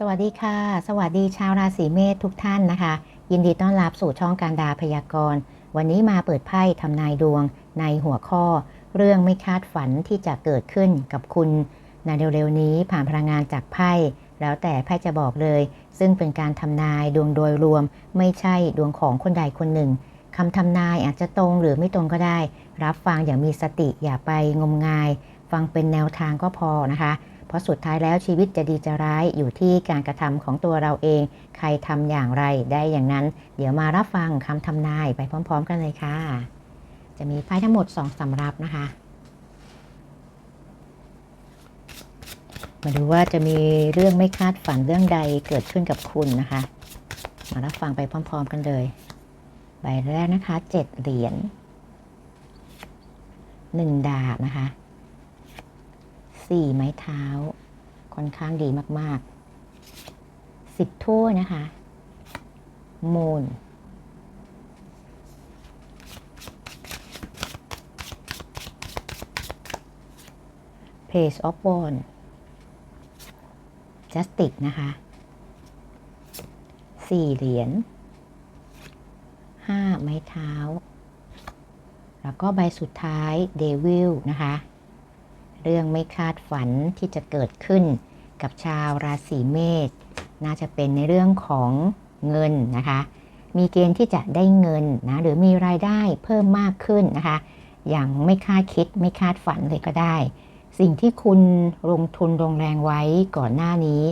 สวัสดีค่ะ สวัสดีชาวราศีเมษทุกท่านนะคะ ยินดีต้อนรับสู่ช่องการดาพยากรณ์ วันนี้มาเปิดไพ่ทำนายดวงในหัวข้อ เรื่องไม่คาดฝันที่จะเกิดขึ้นกับคุณในเร็วๆนี้ผ่านพลังงานจากไพ่แล้วแต่ไพ่จะบอกเลย ซึ่งเป็นการทำนายดวงโดยรวม ไม่ใช่ดวงของคนใดคนหนึ่งคำทำนายอาจจะตรงหรือไม่ตรงก็ได้ รับฟังอย่างมีสติอย่าไปงมงาย ฟังเป็นแนวทางก็พอนะคะ เพราะสุดท้ายแล้วชีวิตจะดีจะร้ายอยู่ที่การกระทำของตัวเราเอง ใครทำอย่างไรได้อย่างนั้น เดี๋ยวมารับฟังคำทำนายไปพร้อม ๆ กันเลยค่ะ จะมีไพ่ทั้งหมด2สำรับนะคะ มาดูว่าจะมีเรื่องไม่คาดฝันเรื่องใดเกิดขึ้นกับคุณนะคะ มารับฟังไปพร้อม ๆ กันเลย ใบแรกนะคะเจ็ดเหรียญหนึ่งดาบนะคะ สี่ไม้เท้า ค่อนข้างดีมากๆสิบถ้วยนะคะ มูล Page of Wands Justice นะคะสี่เหรียญห้าไม้เท้า แล้วก็ใบสุดท้ายเดวิลนะคะ เรื่องไม่คาดฝันที่จะเกิดขึ้นกับชาวราศีเมษน่าจะเป็นในเรื่องของเงินนะคะ มีเกณฑ์ที่จะได้เงินนะหรือมีรายได้เพิ่มมากขึ้นนะคะ อย่างไม่คาดคิดไม่คาดฝันเลยก็ได้ สิ่งที่คุณลงทุนลงแรงไว้ก่อนหน้านี้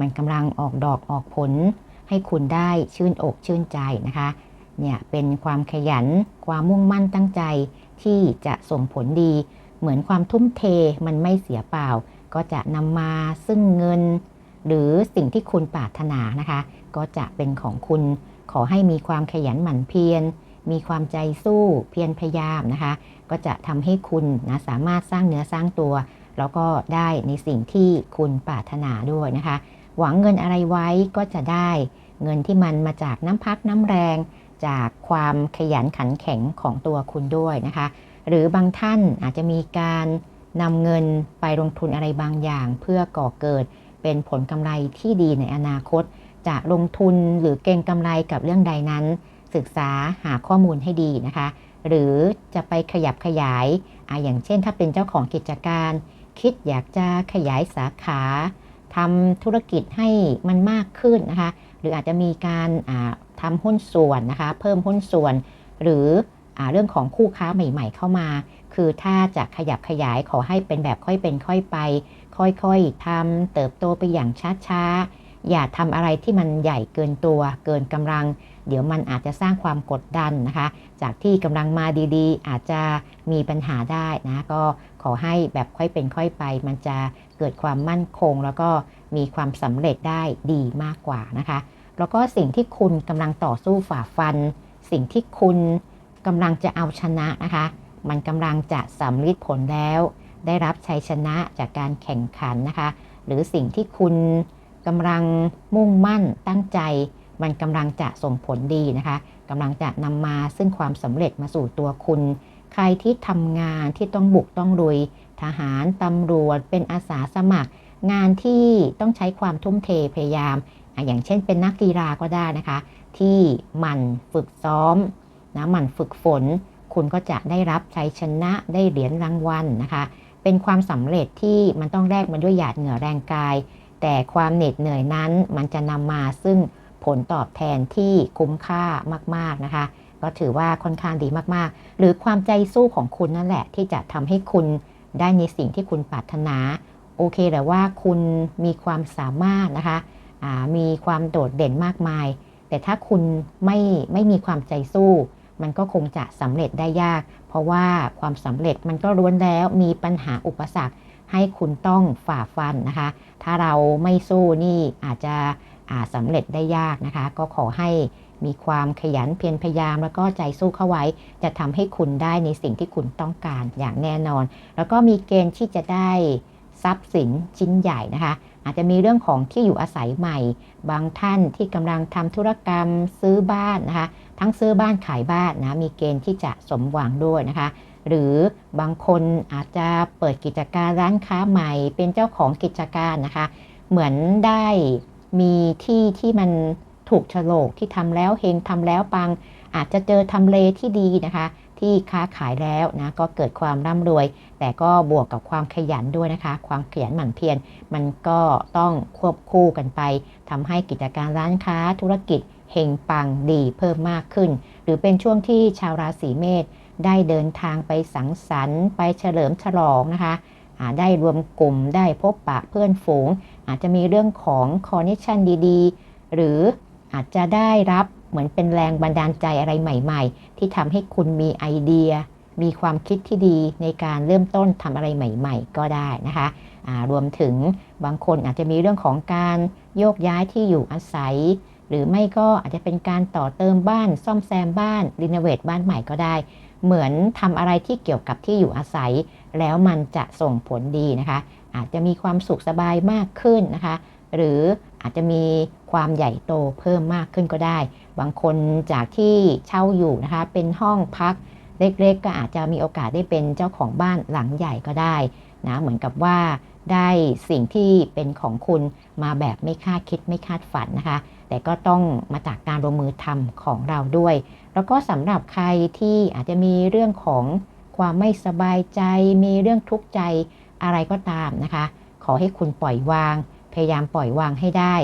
มันกำลังออกดอกออกผล ให้คุณได้ชื่นอกชื่นใจนะคะเนี่ยเป็นความขยันความมุ่งมั่นตั้งใจที่จะส่งผลดี เหมือนความทุ่มเทมันไม่เสียเปล่า ก็จะนำมาซึ่งเงิน หรือสิ่งที่คุณปรารถนานะคะ ก็จะเป็นของคุณขอให้มีความขยันหมั่นเพียรมีความใจสู้เพียรพยายามนะคะ ก็จะทำให้คุณนะสามารถสร้างเนื้อสร้างตัว แล้วก็ได้ในสิ่งที่คุณปรารถนาด้วยนะคะ หวังเงินอะไรไว้ก็จะได้เงินที่มันมาจากน้ำพักน้ำแรง จากความขยันขันแข็งของตัวคุณด้วยนะคะ หรือบางท่านอาจจะมีการนำเงินไปลงทุนอะไรบางอย่าง เพื่อก่อเกิดเป็นผลกำไรที่ดีในอนาคต จะลงทุนหรือเก่งกำไรกับเรื่องใดนั้น ศึกษาหาข้อมูลให้ดีนะคะ หรือจะไปขยับขยายออย่างเช่น ถ้าเป็นเจ้าของกิจการ คิดอยากจะขยายสาขาทำธุรกิจให้มันมากขึ้นนะคะ หรืออาจจะมีการทำหุ้นส่วนนะคะ เพิ่มหุ้นส่วน หรืออ เรื่องของคู่ค้าใหม่ ๆ เข้ามา คือถ้าจะขยับขยายขอให้เป็นแบบค่อยเป็นค่อยไป ค่อยๆทำเติบโตไปอย่างช้าๆ อย่าทำอะไรที่มันใหญ่เกินตัว เกินกำลัง เดี๋ยวมันอาจจะสร้างความกดดันนะคะ จากที่กำลังมาดีๆ อาจจะมีปัญหาได้นะก็ขอให้แบบค่อยเป็นค่อยไป มันจะเกิดความมั่นคง แล้วก็มีความสำเร็จได้ดีมากกว่านะคะ แล้วก็สิ่งที่คุณกำลังต่อสู้ฝ่าฟัน สิ่งที่คุณ กำลังจะเอาชนะนะคะ มันกำลังจะสำลิดผลแล้ว ได้รับชัยชนะจากการแข่งขันนะคะ หรือสิ่งที่คุณกำลังมุ่งมั่นตั้งใจ มันกำลังจะส่งผลดีนะคะกำลังจะนำมาซึ่งความสำเร็จมาสู่ตัวคุณ ใครที่ทำงานที่ต้องบุกต้องลุย ทหารตำรวจเป็นอาสาสมัคร งานที่ต้องใช้ความทุ่มเทพยายาม อย่างเช่นเป็นนักกีฬาก็ได้นะคะ ที่หมั่นฝึกซ้อม นะหมั่นฝึกฝน คุณก็จะได้รับชัยชนะได้เหรียญรางวัลนะคะ เป็นความสำเร็จที่มันต้องแลกมาด้วยหยาดเหงื่อแรงกาย แต่ความเหน็ดเหนื่อยนั้นมันจะนำมาซึ่งผลตอบแทนที่คุ้มค่ามาก ๆนะคะ ก็ถือว่าค่อนข้างดีมากๆ หรือความใจสู้ของคุณนั่นแหละ ที่จะทำให้คุณได้ในสิ่งที่คุณปรารถนา โอเคแต่ว่าคุณมีความสามารถนะคะมีความโดดเด่นมากมาย แต่ถ้าคุณไม่ไม่มีความใจสู้ มันก็คงจะสำเร็จได้ยาก เพราะว่าความสำเร็จมันก็ล้วนแล้วมีปัญหาอุปสรรคให้คุณต้องฝ่าฟันนะคะ ถ้าเราไม่สู้นี่อาจจะอาสำเร็จได้ยากนะคะ ก็ขอให้มีความขยันเพียรพยายาม แล้วก็ใจสู้เข้าไว้ จะทำให้คุณได้ในสิ่งที่คุณต้องการอย่างแน่นอน แล้วก็มีเกณฑ์ที่จะได้ ทรัพย์สินชิ้นใหญ่นะคะ อาจจะมีเรื่องของที่อยู่อาศัยใหม่ บางท่านที่กำลังทำธุรกรรมซื้อบ้านนะคะ ทั้งซื้อบ้านขายบ้านนะมีเกณฑ์ที่จะสมหวังด้วยนะคะ หรือบางคนอาจจะเปิดกิจการร้านค้าใหม่ เป็นเจ้าของกิจการนะคะ เหมือนได้มีที่ที่มันถูกโฉลกที่ทำแล้วเฮงทำแล้วปัง อาจจะเจอทำเลที่ดีนะคะ ที่ค้าขายแล้วนะก็เกิดความร่ำรวย แต่ก็บวกกับความขยันด้วยนะคะ ความขยันหมั่นเพียรมันก็ต้องควบคู่กันไปทำให้กิจการร้านค้าธุรกิจเฮงปังดีเพิ่มมากขึ้น หรือเป็นช่วงที่ชาวราศีเมษได้เดินทางไปสังสรรค์ ไปเฉลิมฉลองนะคะอ่าได้รวมกลุ่มได้พบปะเพื่อนฝูง อาจจะมีเรื่องของคอนเนคชันดีๆ หรืออาจจะได้รับ เหมือนเป็นแรงบันดาลใจอะไรใหม่ ๆ ที่ทำให้คุณมีไอเดีย มีความคิดที่ดีในการเริ่มต้นทำอะไรใหม่ ๆ ก็ได้นะคะรวมถึงบางคนอาจจะมีเรื่องของการโยกย้ายที่อยู่อาศัย หรือไม่ก็อาจจะเป็นการต่อเติมบ้าน ซ่อมแซมบ้านรีโนเวทบ้านใหม่ก็ได้ เหมือนทำอะไรที่เกี่ยวกับที่อยู่อาศัย แล้วมันจะส่งผลดีนะคะ อาจจะมีความสุขสบายมากขึ้นนะคะ หรือ อาจจะมีความใหญ่โตเพิ่มมากขึ้นก็ได้ บางคนจากที่เช่าอยู่นะคะเป็นห้องพักเล็กๆ ก็อาจจะมีโอกาสได้เป็นเจ้าของบ้านหลังใหญ่ก็ได้นะเหมือนกับว่าได้สิ่งที่เป็นของคุณมาแบบไม่คาดคิดไม่คาดฝันนะคะ แต่ก็ต้องมาจากการลงมือทำของเราด้วย แล้วก็สำหรับใครที่อาจจะมีเรื่องของความไม่สบายใจ มีเรื่องทุกข์ใจอะไรก็ตามนะคะ ขอให้คุณปล่อยวาง ยายามปล่อยวางให้ได้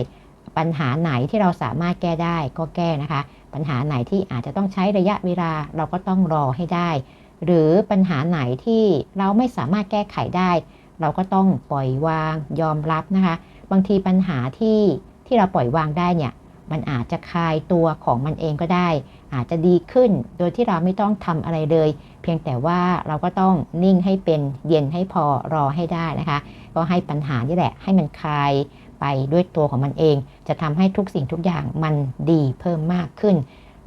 ปัญหาไหนที่เราสามารถแก้ได้ก็แก้นะคะ ปัญหาไหนที่อาจจะต้องใช้ระยะเวลาเราก็ต้องรอให้ได้ หรือปัญหาไหนที่เราไม่สามารถแก้ไขได้ เราก็ต้องปล่อยวางยอมรับนะคะ บางทีปัญหาที่ที่เราปล่อยวางได้เนี่ยมันอาจจะคลายตัวของมันเองก็ได้ อาจจะดีขึ้น โดยที่เราไม่ต้องทำอะไรเลย เพียงแต่ว่าเราก็ต้องนิ่งให้เป็นเย็นให้พอรอให้ได้นะคะ ก็ให้ปัญหานี่แหละ ให้มันคลายไปด้วยตัวของมันเอง จะทำให้ทุกสิ่งทุกอย่างมันดีเพิ่มมากขึ้น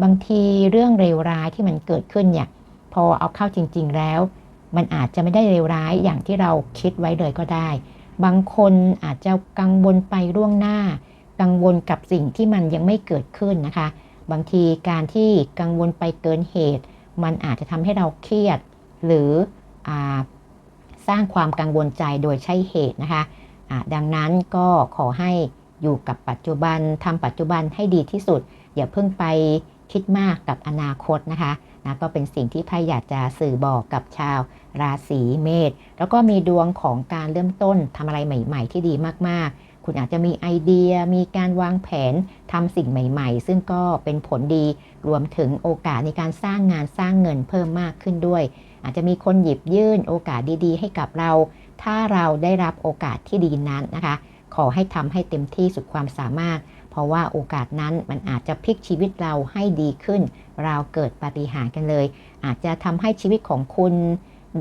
บางทีเรื่องเลวร้ายที่มันเกิดขึ้นเนี่ยพอเอาเข้าจริง ๆ แล้ว มันอาจจะไม่ได้เลวร้ายอย่างที่เราคิดไว้เลยก็ได้ บางคนอาจจะกังวลไปล่วงหน้า กังวลกับสิ่งที่มันยังไม่เกิดขึ้นนะคะ บางทีการที่กังวลไปเกินเหตุ มันอาจจะทำให้เราเครียด หรืออสร้างความกังวลใจโดยใช่เหตุนะคะะดังนั้นก็ขอให้อยู่กับปัจจุบันทำปัจจุบันให้ดีที่สุด อย่าเพิ่งไปคิดมากกับอนาคตนะคะนะก็เป็นสิ่งที่ไพ่อยากจะสื่อบอกกับชาวราศีเมษแล้วก็มีดวงของการเริ่มต้นทำอะไรใหม่ ๆ ที่ดีมากๆ คุณอาจจะมีไอเดีย มีการวางแผนทำสิ่งใหม่ ๆ ซึ่งก็เป็นผลดีรวมถึงโอกาสในการสร้างงานสร้างเงินเพิ่มมากขึ้นด้วย อาจจะมีคนหยิบยื่นโอกาสดีๆ ให้กับเรา ถ้าเราได้รับโอกาสที่ดีนั้นนะคะ ขอให้ทำให้เต็มที่สุดความสามารถ เพราะว่าโอกาสนั้นมันอาจจะพลิกชีวิตเราให้ดีขึ้น เราเกิดปาฏิหาริย์กันเลย อาจจะทำให้ชีวิตของคุณ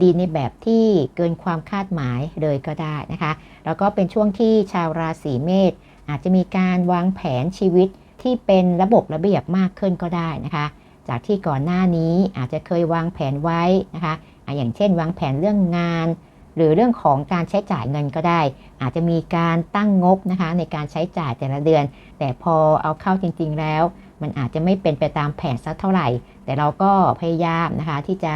ดีในแบบที่เกินความคาดหมายเลยก็ได้นะคะ แล้วก็เป็นช่วงที่ชาวราศีเมษอาจจะมีการวางแผนชีวิตที่เป็นระบบระเบียบมากขึ้นก็ได้นะคะ จากที่ก่อนหน้านี้อาจจะเคยวางแผนไว้นะคะอย่างเช่น วางแผนเรื่องงาน หรือเรื่องของการใช้จ่ายเงินก็ได้ อาจจะมีการตั้งงบนะคะในการใช้จ่ายแต่ละเดือน แต่พอเอาเข้าจริง ๆ แล้ว มันอาจจะไม่เป็นไปตามแผนสักเท่าไหร่ แต่เราก็พยายามนะคะที่จะ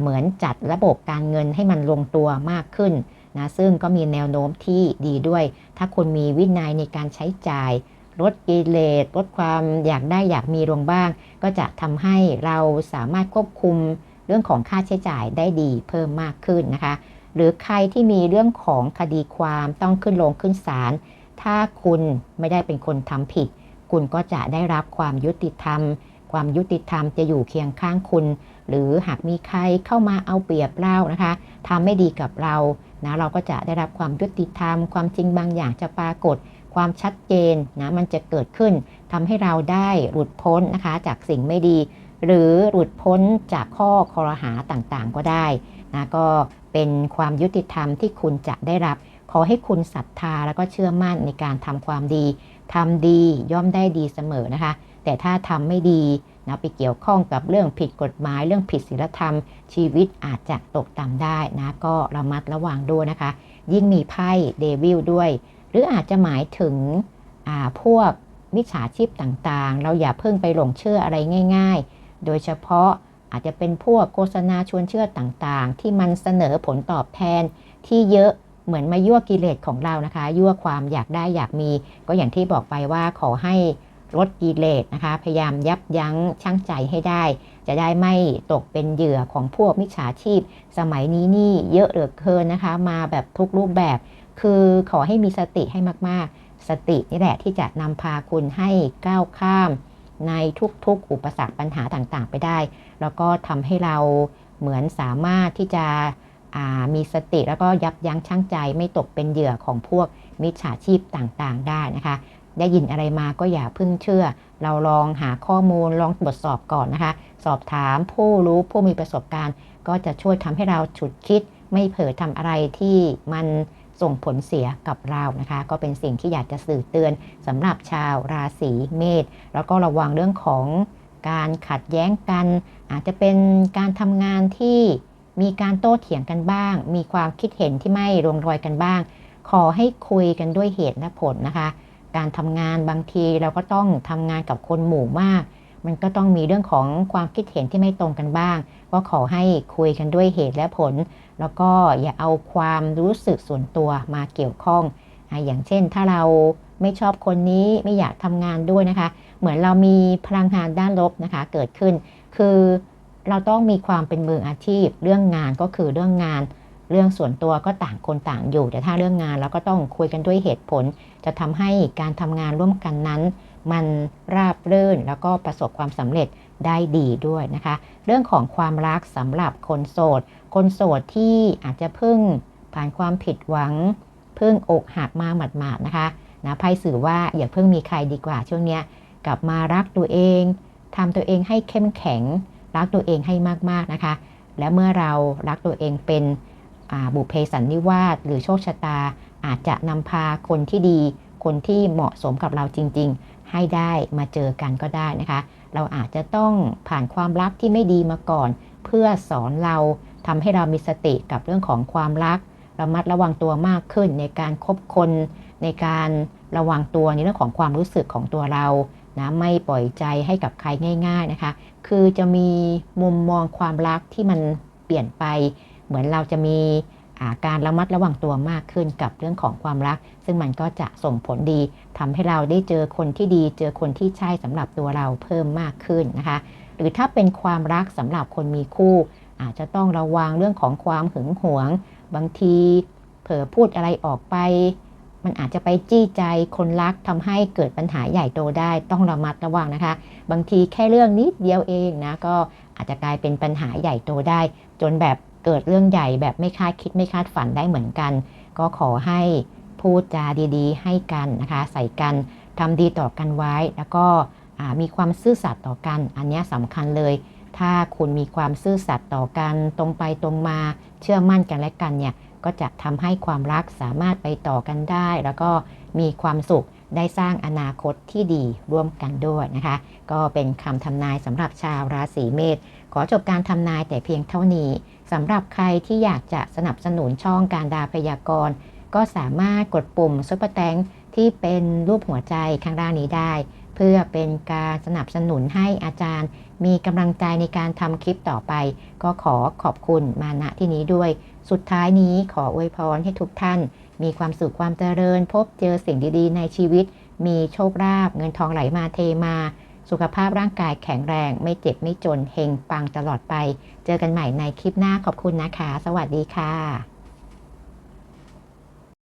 เหมือนจัดระบบการเงินให้มันลงตัวมากขึ้นนะซึ่งก็มีแนวโน้มที่ดีด้วย ถ้าคุณมีวินัยในการใช้จ่าย ลดกิเลสลดความอยากได้อยากมีลงบ้าง ก็จะทำให้เราสามารถควบคุมเรื่องของค่าใช้จ่ายได้ดีเพิ่มมากขึ้นนะคะ หรือใครที่มีเรื่องของคดีความต้องขึ้นลงขึ้นศาลถ้าคุณไม่ได้เป็นคนทำผิด คุณก็จะได้รับความยุติธรรม ความยุติธรรมจะอยู่เคียงข้างคุณ หรือหากมีใครเข้ามาเอาเปรียบเรานะคะทำไม่ดีกับเรานะเราก็จะได้รับความยุติธรรม ความจริงบางอย่างจะปรากฏ ความชัดเจนนะมันจะเกิดขึ้นทำให้เราได้หลุดพ้นนะคะ จากสิ่งไม่ดี หรือหลุดพ้นจากข้อคอรหาต่างๆ ก็ได้นะก็เป็นความยุติธรรมที่คุณจะได้รับ ขอให้คุณศรัทธาแล้วก็เชื่อมั่นในการทำความดีทำดีย่อมได้ดีเสมอนะคะ แต่ถ้าทำไม่ดี นะไปเกี่ยวข้องกับเรื่องผิดกฎหมาย เรื่องผิดศีลธรรม ชีวิตอาจจะตกต่ำได้นะก็ระมัดระวังด้วยนะคะ ยิ่งมีไพ่เดวิลด้วย หรืออาจจะหมายถึงพวกมิจฉาชีพต่างๆ เราอย่าเพิ่งไปหลงเชื่ออะไรง่าย ๆ โดยเฉพาะอาจจะเป็นพวกโฆษณาชวนเชื่อต่างๆ ที่มันเสนอผลตอบแทนที่เยอะเหมือนมายั่วกิเลสของเรานะคะ ยั่วความอยากได้อยากมี ก็อย่างที่บอกไปว่าขอให้ ลดกิเลสนะคะ พยายามยับยั้งชั่งใจให้ได้ จะได้ไม่ตกเป็นเหยื่อของพวกมิจฉาชีพ สมัยนี้นี่เยอะเหลือเกินนะคะ มาแบบทุกรูปแบบ คือขอให้มีสติให้มากๆ สตินี่แหละที่จะนำพาคุณให้ก้าวข้าม ในทุกๆ อุปสรรคปัญหาต่างๆ ไปได้ แล้วก็ทำให้เราเหมือนสามารถที่จะมีสติแล้วก็ยับยั้งชั่งใจไม่ตกเป็นเหยื่อของพวกมิจฉาชีพต่างๆ ได้นะคะ ได้ยินอะไรมาก็อย่าพึ่งเชื่อ เราลองหาข้อมูลลองตรวจสอบก่อนนะคะ สอบถามผู้รู้ผู้มีประสบการณ์ ก็จะช่วยทำให้เราฉุดคิด ไม่เผลอทำอะไรที่มันส่งผลเสียกับเรานะคะ ก็เป็นสิ่งที่อยากจะสื่อเตือนสำหรับชาวราศีเมษแล้วก็ระวังเรื่องของการขัดแย้งกัน อาจจะเป็นการทำงานที่มีการโต้เถียงกันบ้าง มีความคิดเห็นที่ไม่ลงรอยกันบ้าง ขอให้คุยกันด้วยเหตุและผลนะคะ การทำงานบางทีเราก็ต้องทำงานกับคนหมู่มาก มันก็ต้องมีเรื่องของความคิดเห็นที่ไม่ตรงกันบ้าง ก็ขอให้คุยกันด้วยเหตุและผล แล้วก็อย่าเอาความรู้สึกส่วนตัวมาเกี่ยวข้อง อย่างเช่นถ้าเราไม่ชอบคนนี้ไม่อยากทำงานด้วยนะคะ เหมือนเรามีพลังงานด้านลบนะคะเกิดขึ้น คือเราต้องมีความเป็นมืออาชีพ เรื่องงานก็คือเรื่องงาน เรื่องส่วนตัวก็ต่างคนต่างอยู่ แต่ถ้าเรื่องงานเราก็ต้องคุยกันด้วยเหตุผล จะทำให้การทำงานร่วมกันนั้น มันราบรื่นแล้วก็ประสบความสำเร็จได้ดีด้วยนะคะ เรื่องของความรักสำหรับคนโสด คนโสดที่อาจจะเพิ่งผ่านความผิดหวัง เพิ่งอกหักมาหมาดๆนะคะนะไพ่สื่อว่าอย่าเพิ่งมีใครดีกว่าช่วงนี้กลับมารักตัวเองทำตัวเองให้เข้มแข็ง รักตัวเองให้มากๆนะคะ และเมื่อเรารักตัวเองเป็น บุพเพสันนิวาสหรือโชคชะตา อาจจะนำพาคนที่ดี คนที่เหมาะสมกับเราจริง ๆ ให้ได้มาเจอกันก็ได้นะคะ เราอาจจะต้องผ่านความรักที่ไม่ดีมาก่อน เพื่อสอนเราทำให้เรามีสติกับเรื่องของความรักระมัดระวังตัวมากขึ้นในการคบคน ในการระวังตัวในเรื่องของความรู้สึกของตัวเรานะไม่ปล่อยใจให้กับใครง่าย ๆนะคะ คือจะมีมุมมองความรักที่มันเปลี่ยนไป เหมือนเราจะมีการระมัดระวังตัวมากขึ้นกับเรื่องของความรัก ซึ่งมันก็จะส่งผลดีทำให้เราได้เจอคนที่ดี เจอคนที่ใช่สำหรับตัวเราเพิ่มมากขึ้นนะคะ หรือถ้าเป็นความรักสำหรับคนมีคู่ อาจจะต้องระวังเรื่องของความหึงหวง บางทีเผลอพูดอะไรออกไป มันอาจจะไปจี้ใจคนรักทำให้เกิดปัญหาใหญ่โตได้ ต้องระมัดระวังนะคะ บางทีแค่เรื่องนิดเดียวเองนะก็อาจจะกลายเป็นปัญหาใหญ่โตได้ จนแบบ เกิดเรื่องใหญ่แบบไม่คาดคิดไม่คาดฝันได้เหมือนกัน ก็ขอให้พูดจาดีๆ ให้กันนะคะ ใส่กันทำดีต่อกันไว้ แล้วก็มีความซื่อสัตย์ต่อกัน อันนี้สำคัญเลย ถ้าคุณมีความซื่อสัตย์ต่อกัน ตรงไปตรงมาเชื่อมั่นกันและกันเนี่ยก็จะทำให้ความรักสามารถไปต่อกันได้ แล้วก็มีความสุขได้สร้างอนาคตที่ดีร่วมกันด้วยนะคะ ก็เป็นคำทำนายสำหรับชาวราศีเมษขอจบการทำนายแต่เพียงเท่านี้ สำหรับใครที่อยากจะสนับสนุนช่องการดาพยากรณ์ก็สามารถกดปุ่มซุปเปอร์แตงที่เป็นรูปหัวใจข้างล่างนี้ได้ เพื่อเป็นการสนับสนุนให้อาจารย์ มีกำลังใจในการทำคลิปต่อไป ก็ขอขอบคุณมาณที่นี้ด้วย สุดท้ายนี้ขออวยพรให้ทุกท่าน มีความสุขความเจริญ พบเจอสิ่งดีๆ ในชีวิต มีโชคลาภเงินทองไหลมาเทมา สุขภาพร่างกายแข็งแรง ไม่เจ็บไม่จนเฮงปังตลอดไป เจอกันใหม่ในคลิปหน้าขอบคุณนะคะ สวัสดีค่ะ